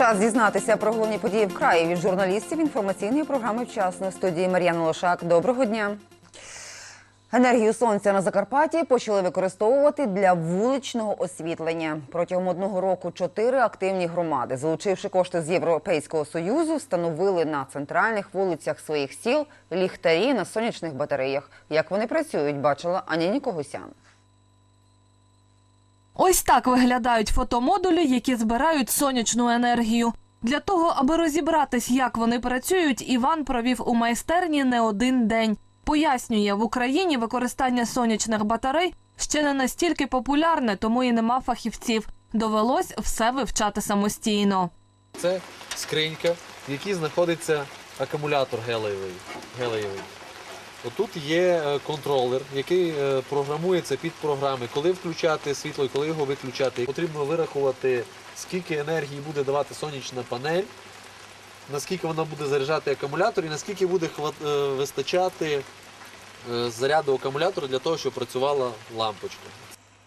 Час дізнатися про головні події в краї від журналістів інформаційної програми «Вчасно» студії Мар'яна Лошак. Доброго дня. Енергію сонця на Закарпатті почали використовувати для вуличного освітлення. Протягом одного року чотири активні громади, залучивши кошти з Європейського союзу, встановили на центральних вулицях своїх сіл ліхтарі на сонячних батареях. Як вони працюють, бачила Аня Когосян. Ось так виглядають фотомодулі, які збирають сонячну енергію. Для того, аби розібратись, як вони працюють, Іван провів у майстерні не один день. Пояснює, в Україні використання сонячних батарей ще не настільки популярне, тому і нема фахівців. Довелось все вивчати самостійно. Це скринька, в якій знаходиться акумулятор гелієвий. Отут є е, контролер, який е, програмується під програми, коли включати світло і коли його виключати. Потрібно вирахувати, скільки енергії буде давати сонячна панель, наскільки вона буде заряджати акумулятор і наскільки буде е, вистачати заряду акумулятора для того, щоб працювала лампочка.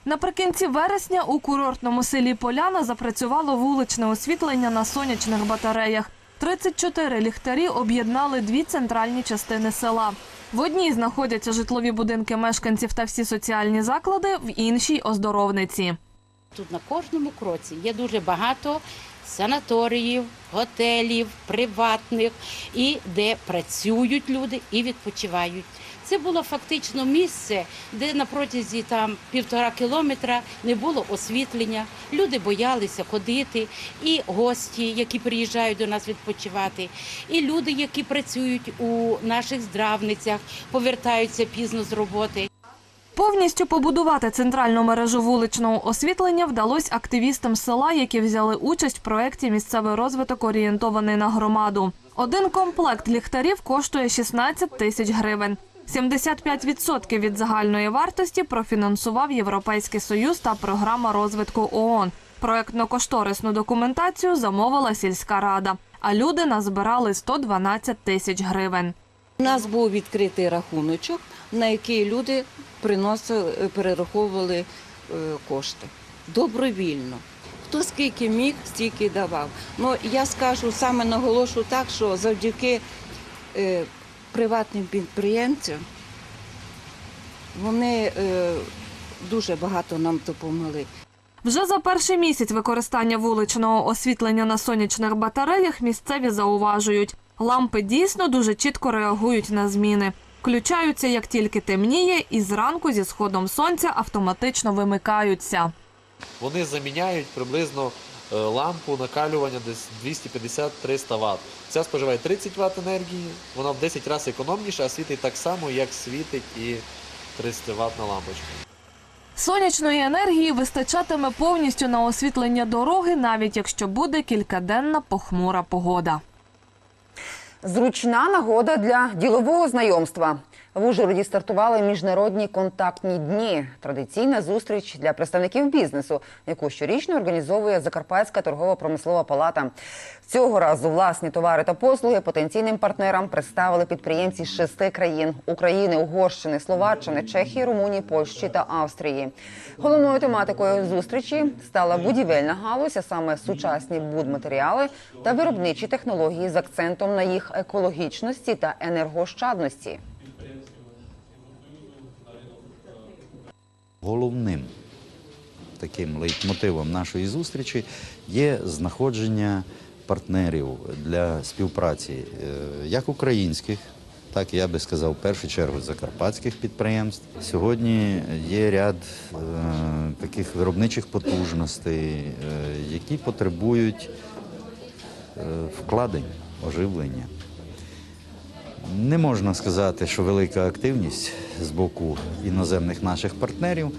Наприкінці вересня у курортному селі Поляна запрацювало вуличне освітлення на сонячних батареях. 34 ліхтарі об'єднали дві центральні частини села. В одній знаходяться житлові будинки мешканців та всі соціальні заклади, в іншій оздоровниці. Тут на кожному кроці є дуже багато санаторіїв, готелів, приватних, і де працюють люди і відпочивають. Це було фактично місце, де на протязі там півтора кілометра не було освітлення. Люди боялися ходити, і гості, які приїжджають до нас відпочивати, і люди, які працюють у наших здравницях, повертаються пізно з роботи. Повністю побудувати центральну мережу вуличного освітлення вдалося активістам села, які взяли участь в проєкті Місцевий розвиток орієнтований на громаду. Один комплект ліхтарів коштує 16 тисяч гривень. 75% від загальної вартості профінансував Європейський Союз та програма розвитку ООН. Проєктно-кошторисну документацію замовила сільська рада, а люди назбирали 112 тисяч гривень. У нас був відкритий рахуночок, на який люди приносили, перераховували е, кошти добровільно. Хто скільки міг, стільки давав. Ну я скажу саме наголошу так, що завдяки е, приватним підприємцям вони е, дуже багато нам допомогли. Вже за перший місяць використання вуличного освітлення на сонячних батареях місцеві зауважують, лампи дійсно дуже чітко реагують на зміни. Включаються як тільки темніє, і зранку зі сходом сонця автоматично вимикаються. Вони заміняють приблизно лампу накалювання десь 250-300 Вт. Ця споживає 30 Вт енергії, вона в 10 разів економніша, а світить так само, як світить і 30 ватна лампочка. Сонячної енергії вистачатиме повністю на освітлення дороги, навіть якщо буде кількаденна похмура погода. Зручна нагода для ділового знайомства. В Ужгороді стартували міжнародні контактні дні. Традиційна зустріч для представників бізнесу, яку щорічно організовує Закарпатська торгово-промислова палата. Цього разу власні товари та послуги потенційним партнерам представили підприємці з шести країн: України, Угорщини, Словаччини, Чехії, Румунії, Польщі та Австрії. Головною тематикою зустрічі стала будівельна галузь, а саме сучасні будматеріали та виробничі технології з акцентом на їх екологічності та енергоощадності. Головним таким лейтмотивом нашої зустрічі є знаходження партнерів для співпраці е, як українських, так я би сказав, в першу чергу закарпатських підприємств. Сьогодні є ряд е, таких виробничих потужностей, е, які потребують е, вкладень, оживлення. Не можна сказати, що велика активність з боку іноземних наших партнерів,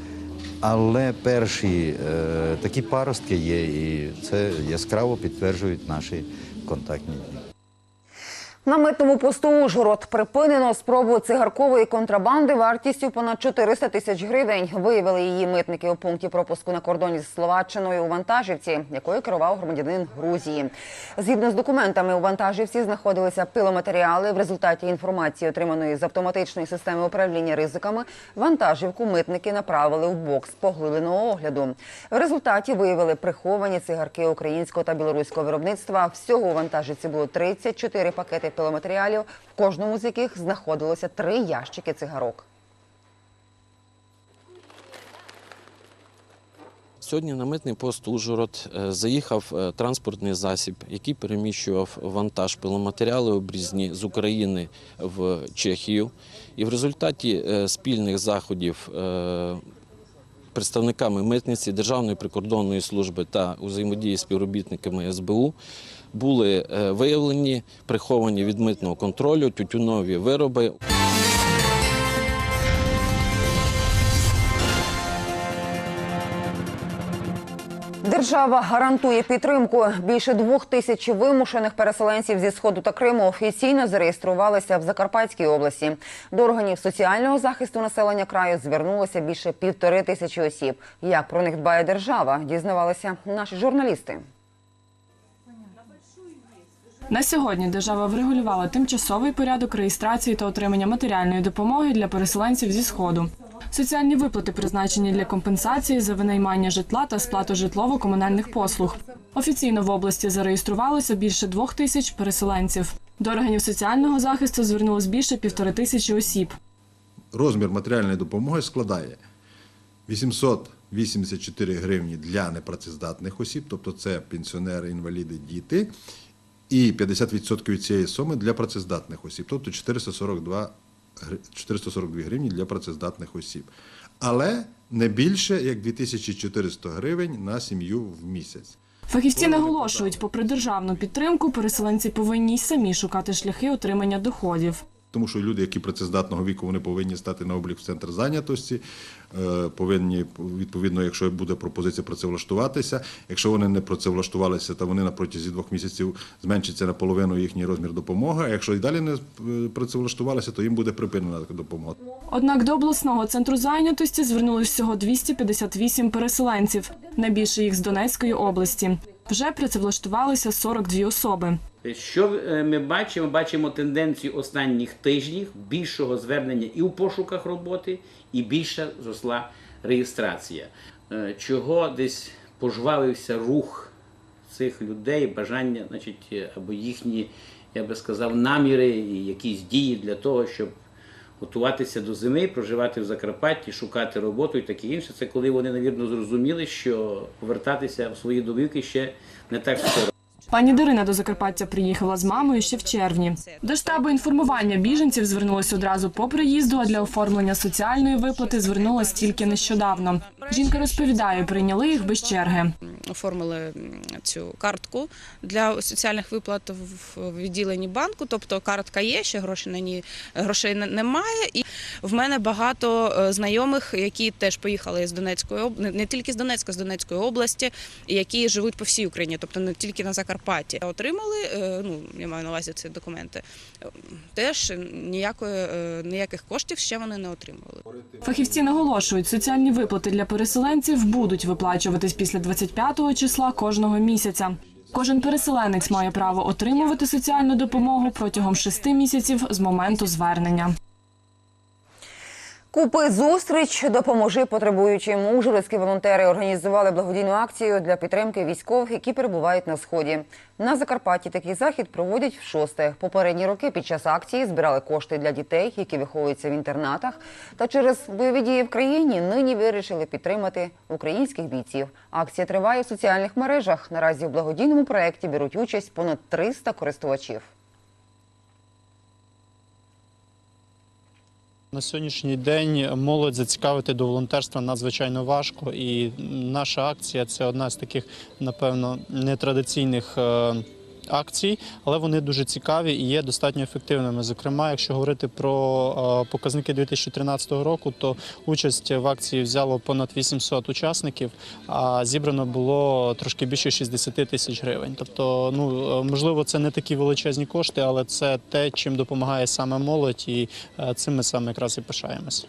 але перші е, такі паростки є, і це яскраво підтверджують наші контактні дні. На митному посту Ужгород припинено спробу цигаркової контрабанди вартістю понад 400 тисяч гривень. Виявили її митники у пункті пропуску на кордоні з Словаччиною у вантажівці, якою керував громадянин Грузії. Згідно з документами, у вантажівці знаходилися пиломатеріали. В результаті інформації, отриманої з автоматичної системи управління ризиками, вантажівку митники направили у бокс поглибленого огляду. В результаті виявили приховані цигарки українського та білоруського виробництва. Всього у вантажівці було 34 пакети пиломатеріалів, в кожному з яких знаходилося три ящики цигарок. Сьогодні на митний пост Ужгород е, заїхав е, транспортний засіб, який переміщував вантаж пиломатеріали обрізні з України в Чехію. І в результаті е, спільних заходів представниками митниці Державної прикордонної служби та у взаємодії співробітниками СБУ були е, виявлені приховані від митного контролю тютюнові вироби. Держава гарантує підтримку. Більше двох тисяч вимушених переселенців зі сходу та Криму офіційно зареєструвалися в Закарпатській області. До органів соціального захисту населення краю звернулося більше півтори тисячі осіб. Як про них дбає держава, дізнавалися наші журналісти. На сьогодні держава врегулювала тимчасовий порядок реєстрації та отримання матеріальної допомоги для переселенців зі сходу. Соціальні виплати призначені для компенсації за винаймання житла та сплату житлово-комунальних послуг. Офіційно в області зареєструвалося більше двох тисяч переселенців. До органів соціального захисту звернулось більше півтори тисячі осіб. розмір матеріальної допомоги складає 884 гривні для непрацездатних осіб, тобто це пенсіонери, інваліди, діти, і 50% від цієї суми для працездатних осіб, тобто 442, гри- 442 гривні для працездатних осіб. Але не більше як 2400 гривень на сім'ю в місяць. Фахівці наголошують, попри державну підтримку, переселенці повинні й самі шукати шляхи отримання доходів. Тому що люди, які працездатного віку, вони повинні стати на облік в центр зайнятості, е, повинні відповідно, якщо буде пропозиція працевлаштуватися. Якщо вони не працевлаштувалися, то вони на протязі двох місяців зменшиться наполовину їхній розмір допомоги. А якщо і далі не е, працевлаштувалися, то їм буде припинена допомога. Однак до обласного центру зайнятості звернулись всього 258 переселенців, найбільше їх з Донецької області. Вже працевлаштувалися 42 особи. Що е, ми бачимо? Бачимо тенденцію останніх тижнів більшого звернення і у пошуках роботи, і більша зросла реєстрація. Е, Чого десь пожвавився рух цих людей, бажання, значить, е, або їхні, я би сказав, наміри і якісь дії для того, щоб готуватися до зими, проживати в Закарпатті, шукати роботу і таке інше. Це коли вони, навірно, зрозуміли, що повертатися в свої домівки ще не так скоро. Пані Дарина до Закарпаття приїхала з мамою ще в червні. До штабу інформування біженців звернулись одразу по приїзду, а для оформлення соціальної виплати звернулась тільки нещодавно. Жінка розповідає, прийняли їх без черги. оформили цю картку для соціальних виплат в відділенні банку. Тобто картка є, ще гроші на ній грошей немає. І в мене багато е, знайомих, які теж поїхали з Донецької об- не- тільки з Донецька, з Донецької області, які живуть по всій Україні, тобто не тільки на Закарпатті. Отримали, е, ну я маю на увазі ці документи. е, Теж ніякої ніяких коштів ще вони не отримували. Фахівці наголошують, соціальні виплати для переселенців будуть виплачуватись після 25-го числа кожного місяця. Кожен переселенець має право отримувати соціальну допомогу протягом шести місяців з моменту звернення. Купи зустріч, допоможи потребуючим. Ужгородські волонтери організували благодійну акцію для підтримки військових, які перебувають на сході. На Закарпатті такий захід проводять в шосте. Попередні роки під час акції збирали кошти для дітей, які виховуються в інтернатах. Та через бойові дії в країні нині вирішили підтримати українських бійців. Акція триває у соціальних мережах. Наразі у благодійному проєкті беруть участь понад 300 користувачів. На сьогоднішній день молодь зацікавити до волонтерства надзвичайно важко, і наша акція це одна з таких, напевно, нетрадиційних е, акцій, але вони дуже цікаві і є достатньо ефективними. Зокрема, якщо говорити про е, показники 2013 року, то участь в акції взяло понад 800 учасників, а зібрано було трошки більше 60 тисяч гривень. Тобто, ну е, можливо, це не такі величезні кошти, але це те, чим допомагає саме молодь, і е, цим ми саме якраз і пишаємось.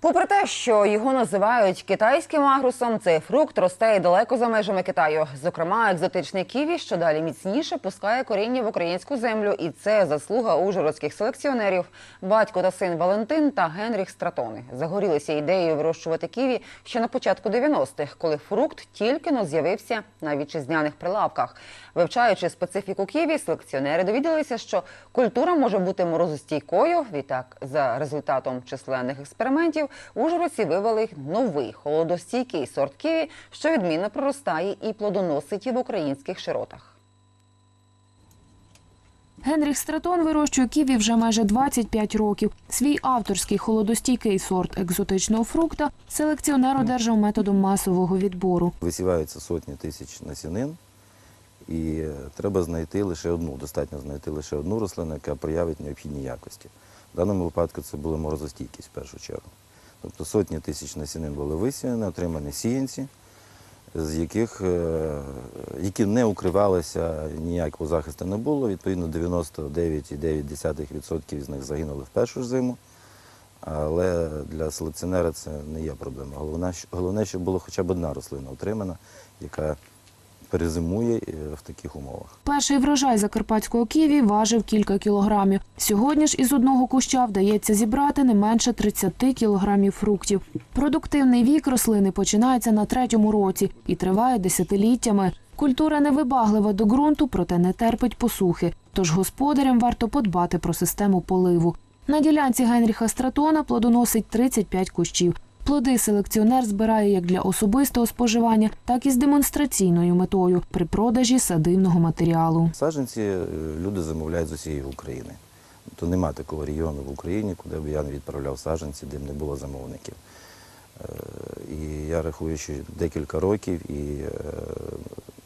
Попри те, що його називають китайським агрусом, цей фрукт росте і далеко за межами Китаю. Зокрема, екзотичний ківі, що далі міцніше пускає коріння в українську землю, і це заслуга ужгородських селекціонерів. Батько та син Валентин та Генріх Стратони загорілися ідеєю вирощувати ківі ще на початку 90-х, коли фрукт тільки но з'явився на вітчизняних прилавках. Вивчаючи специфіку ківі, селекціонери довідалися, що культура може бути морозостійкою. Відтак, за результатом численних експериментів, ужгородці вивели новий холодостійкий сорт ківі, що відмінно проростає і плодоносить в українських широтах. Генріх Стратон вирощує ківі вже майже 25 років. Свій авторський холодостійкий сорт екзотичного фрукта селекціонер одержав методом масового відбору. Висіваються сотні тисяч насінин, і треба знайти лише одну, достатньо знайти лише одну рослину, яка проявить необхідні якості. В даному випадку це була морозостійкість в першу чергу. Тобто сотні тисяч насінин були висіяні, отримані сіянці, з яких, е, які не укривалися, ніякого захисту не було. Відповідно, 99,9% з них загинули в першу зиму. Але для селекціонера це не є проблема. Головне, що- була хоча б одна рослина отримана, яка перезимує е, в таких умовах. Перший врожай закарпатського ківі важив кілька кілограмів. Сьогодні ж із одного куща вдається зібрати не менше 30 кілограмів фруктів. Продуктивний вік рослини починається на третьому році і триває десятиліттями. Культура невибаглива до ґрунту, проте не терпить посухи. Тож господарям варто подбати про систему поливу. На ділянці Генріха Стратона плодоносить 35 кущів. Плоди селекціонер збирає як для особистого споживання, так і з демонстраційною метою при продажі садивного матеріалу. Саджанці е, люди замовляють з усієї України. То нема такого регіону в Україні, куди б я не відправляв саджанці, де б не було замовників. Е, І я рахую, що декілька років і е,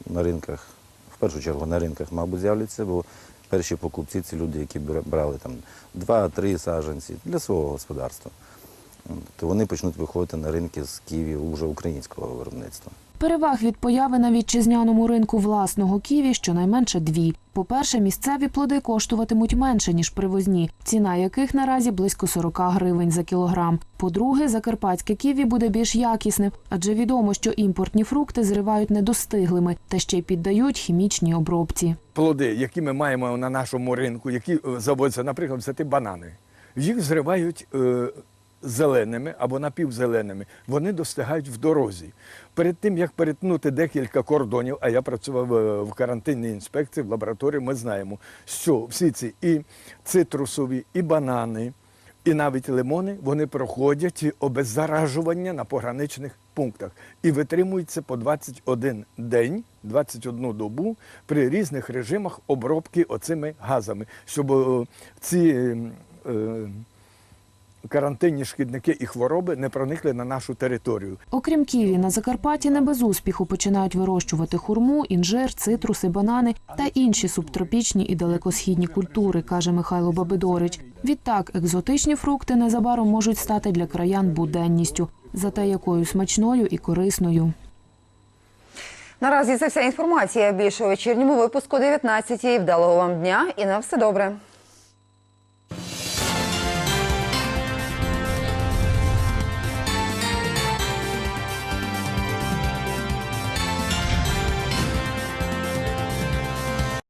на ринках, в першу чергу на ринках, мабуть, з'являться, бо перші покупці це люди, які брали там два-три саджанці для свого господарства. То вони почнуть виходити на ринки з Києві вже українського виробництва. Переваг від появи на вітчизняному ринку власного ківі щонайменше дві. По-перше, місцеві плоди коштуватимуть менше, ніж привозні, ціна яких наразі близько 40 гривень за кілограм. По-друге, закарпатське ківі буде більш якісним, адже відомо, що імпортні фрукти зривають недостиглими та ще й піддають хімічній обробці. плоди, які ми маємо на нашому ринку, які е, заводяться, наприклад, взяти банани, їх зривають е, зеленими або напівзеленими. Вони достигають в дорозі. Перед тим як перетнути декілька кордонів, а я працював е, в карантинній інспекції в лабораторії, ми знаємо, що всі ці і цитрусові, і банани, і навіть лимони вони проходять обеззаражування на пограничних пунктах і витримуються по 21 день, 21 добу при різних режимах обробки оцими газами, щоб е, ці е, карантинні шкідники і хвороби не проникли на нашу територію. Окрім ківі, на Закарпатті не без успіху починають вирощувати хурму, інжир, цитруси, банани та інші субтропічні і далекосхідні культури, каже Михайло Бабидорич. Відтак, екзотичні фрукти незабаром можуть стати для краян буденністю, зате якою смачною і корисною. Наразі це вся інформація. Більше у вечірньому випуску 19 Вдалого вам дня і на все добре.